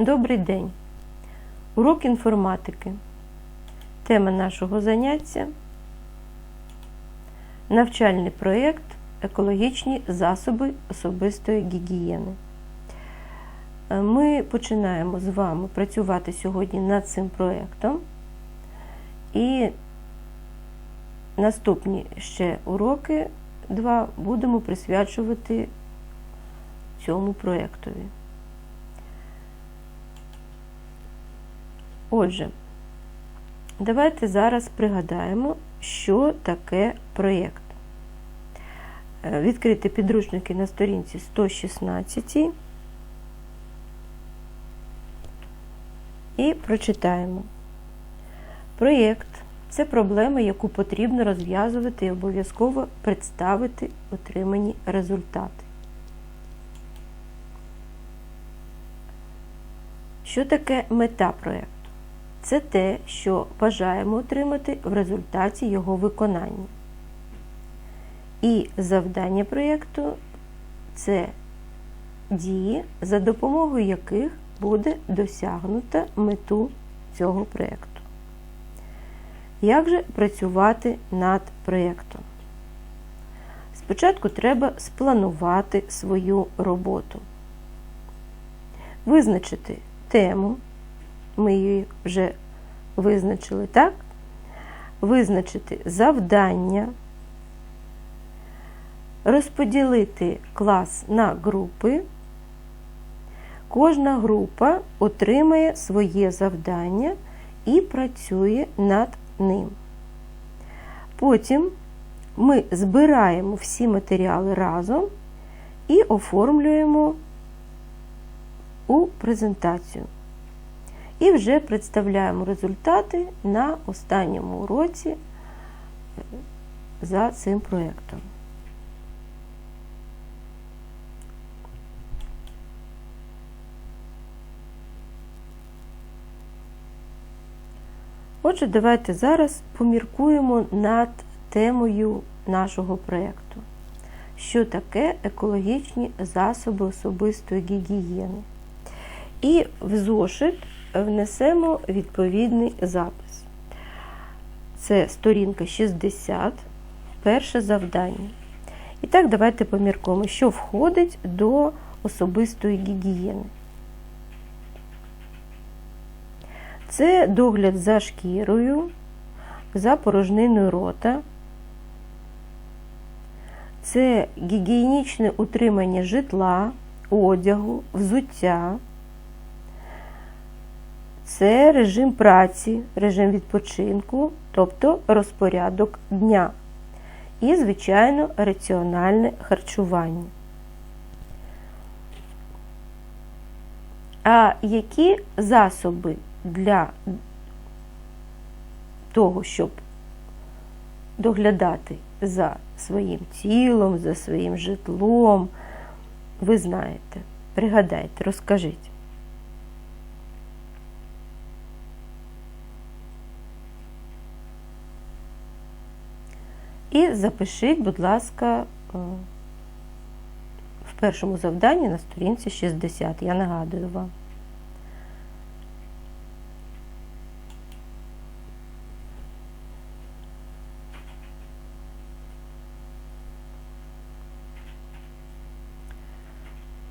Добрий день! Урок інформатики. Тема нашого заняття навчальний проєкт Екологічні засоби особистої гігієни. Е, Ми починаємо з вами працювати сьогодні над цим проєктом. І наступні ще уроки два будемо присвячувати цьому проєктові. Отже, давайте зараз пригадаємо, що таке проєкт. Е, Відкрити підручники на сторінці 116 і прочитаємо. Проєкт це проблема, яку потрібно розв'язувати і обов'язково представити отримані результати. Що таке мета проєкту? Це те, що бажаємо отримати в результаті його виконання. І завдання проєкту це дії, за допомогою яких буде досягнута мету цього проєкту. Як же працювати над проєктом? Спочатку треба спланувати свою роботу, визначити тему, ми її вже визначили, так? Визначити завдання, розподілити клас на групи. Кожна група отримає своє завдання і працює над ним. Потім ми збираємо всі матеріали разом і оформлюємо у презентацію. І вже представляємо результати на останньому уроці за цим проєктом. Отже, давайте зараз поміркуємо над темою нашого проєкту. Що таке екологічні засоби особистої гігієни? І в зошит внесемо відповідний запис. Це сторінка 60, перше завдання. І так, давайте поміркуємо, що входить до особистої гігієни. Це догляд за шкірою, за порожниною рота, це гігієнічне утримання житла, одягу, взуття, це режим праці, режим відпочинку, тобто розпорядок дня. І, звичайно, раціональне харчування. А які засоби для того, щоб доглядати за своїм тілом, за своїм житлом, ви знаєте, пригадайте, розкажіть. І запишіть, будь ласка, в першому завданні на сторінці 60. Я нагадую вам.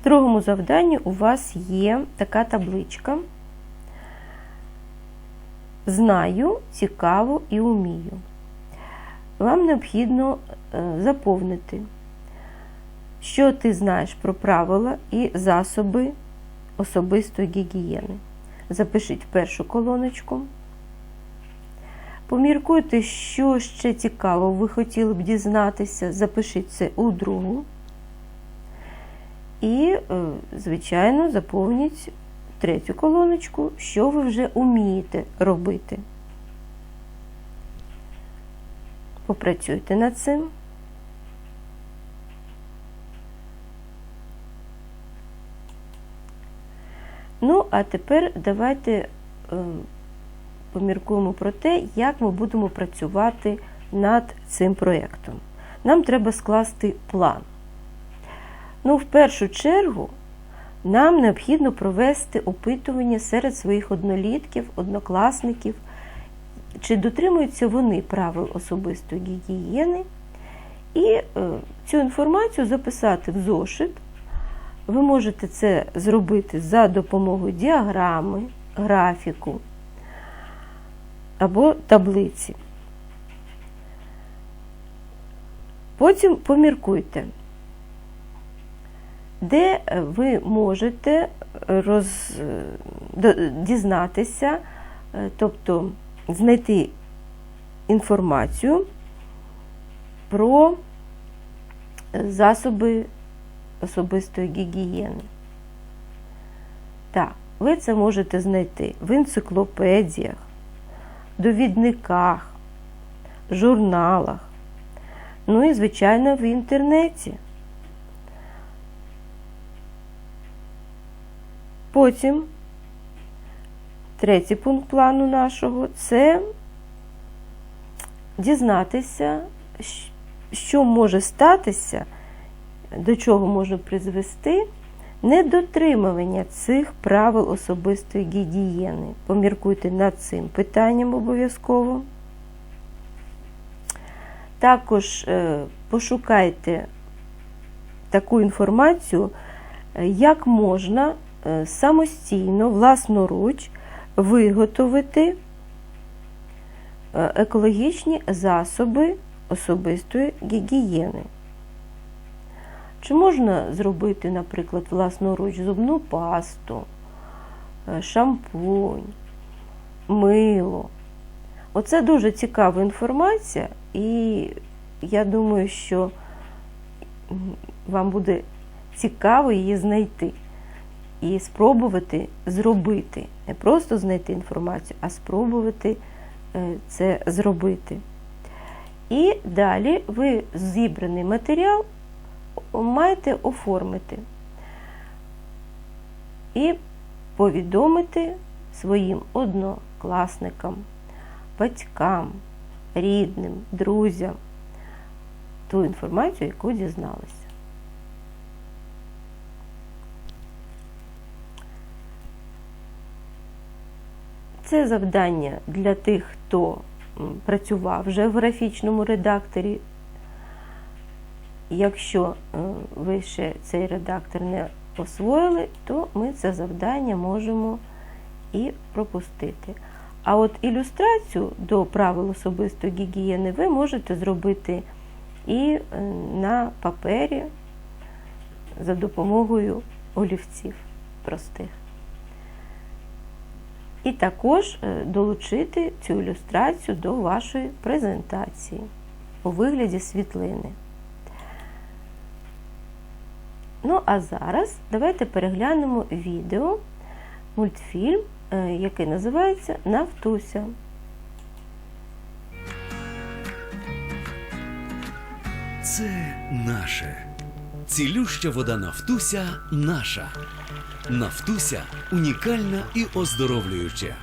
В другому завданні у вас є така табличка. Знаю, цікаво і умію. Вам необхідно заповнити, що ти знаєш про правила і засоби особистої гігієни. Запишіть першу колоночку. Поміркуйте, що ще цікаво ви хотіли б дізнатися, запишіть це у другу. І, звичайно, заповніть третю колоночку, що ви вже вмієте робити. Попрацюйте над цим. Ну, а тепер давайте поміркуємо про те, як ми будемо працювати над цим проєктом. Нам треба скласти план. Ну, в першу чергу, нам необхідно провести опитування серед своїх однолітків, однокласників, чи дотримуються вони правил особистої гігієни, і е, цю інформацію записати в зошит. Ви можете це зробити за допомогою діаграми, графіку або таблиці. Потім поміркуйте, де ви можете роз... дізнатися, е, тобто знайти інформацію про засоби особистої гігієни. Так, ви це можете знайти в енциклопедіях, довідниках, журналах, ну і, звичайно, в інтернеті. Потім третій пункт плану нашого це дізнатися, що може статися, до чого може призвести недотримування цих правил особистої гігієни. Поміркуйте над цим питанням обов'язково. Також е, пошукайте таку інформацію, е, як можна е, самостійно, власноруч виготовити е, екологічні засоби особистої гігієни. Чи можна зробити, наприклад, власноруч зубну пасту, е, шампунь, мило? Оце дуже цікава інформація, і я думаю, що вам буде цікаво її знайти і спробувати зробити. Не просто знайти інформацію, а спробувати е, це зробити. І далі ви зібраний матеріал маєте оформити і повідомити своїм однокласникам, батькам, рідним, друзям ту інформацію, яку дізналися. Це завдання для тих, хто працював вже в графічному редакторі. Якщо е, ви ще цей редактор не освоїли, то ми це завдання можемо і пропустити. А от ілюстрацію до правил особистої гігієни ви можете зробити і е, на папері за допомогою олівців простих. І також е, долучити цю ілюстрацію до вашої презентації у вигляді світлини. Ну, а зараз давайте переглянемо відео, мультфільм, е, який називається Нафтуся. Це наше. Цілюща вода Нафтуся наша. Нафтуся унікальна і оздоровлююча.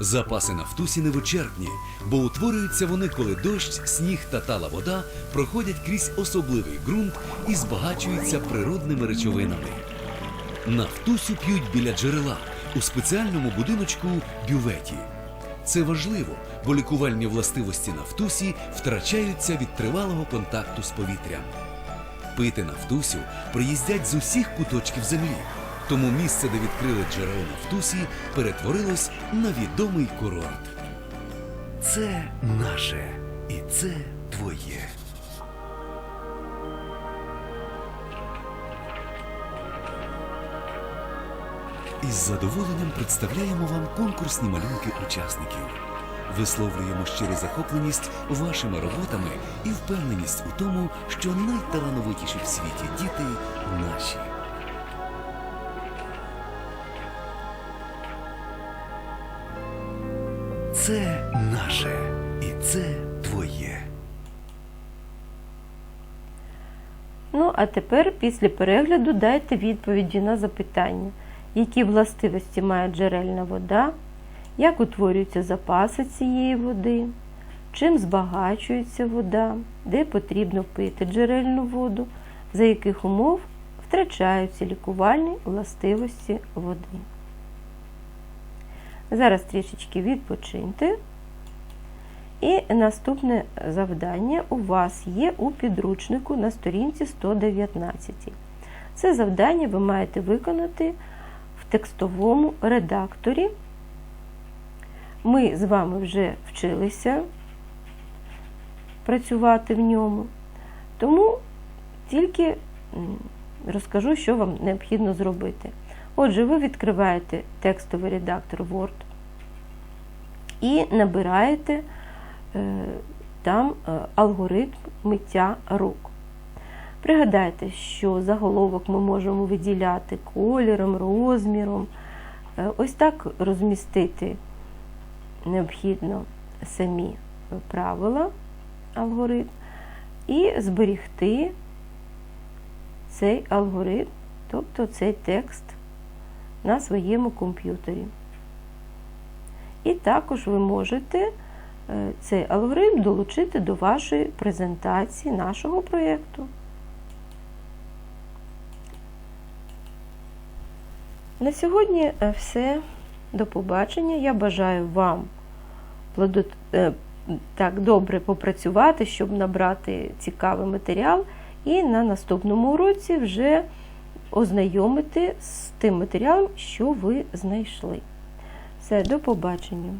Запаси нафтусі невичерпні, бо утворюються вони, коли дощ, сніг та тала вода проходять крізь особливий ґрунт і збагачуються природними речовинами. Нафтусю п'ють біля джерела у спеціальному будиночку бюветі. Це важливо, бо лікувальні властивості нафтусі втрачаються від тривалого контакту з повітрям. Пити нафтусю приїздять з усіх куточків землі. Тому місце, де відкрили джерело нафтусі, перетворилось на відомий курорт. Це наше і це твоє. Із задоволенням представляємо вам конкурсні малюнки учасників. Висловлюємо щиру захопленість вашими роботами і впевненість у тому, що найталановитіші в світі діти наші. Це наше і це твоє. Ну, а тепер, після перегляду, дайте відповіді на запитання, які властивості має джерельна вода, як утворюються запаси цієї води, чим збагачується вода, де потрібно пити джерельну воду, за яких умов втрачаються лікувальні властивості води. Зараз трішечки відпочиньте. І наступне завдання у вас є у підручнику на сторінці 119. Це завдання ви маєте виконати в текстовому редакторі. Ми з вами вже вчилися працювати в ньому, тому тільки розкажу, що вам необхідно зробити. Отже, ви відкриваєте текстовий редактор Word і набираєте е, там е, алгоритм миття рук. Пригадайте, що заголовок ми можемо виділяти кольором, розміром. Е, Ось так розмістити необхідно самі правила, алгоритм, і зберігти цей алгоритм, тобто цей текст на своєму комп'ютері. І також ви можете е, цей алгоритм долучити до вашої презентації нашого проєкту. На сьогодні е, все. До побачення. Я бажаю вам так добре попрацювати, щоб набрати цікавий матеріал, і на наступному уроці вже ознайомити з тим матеріалом, що ви знайшли. Все, до побачення.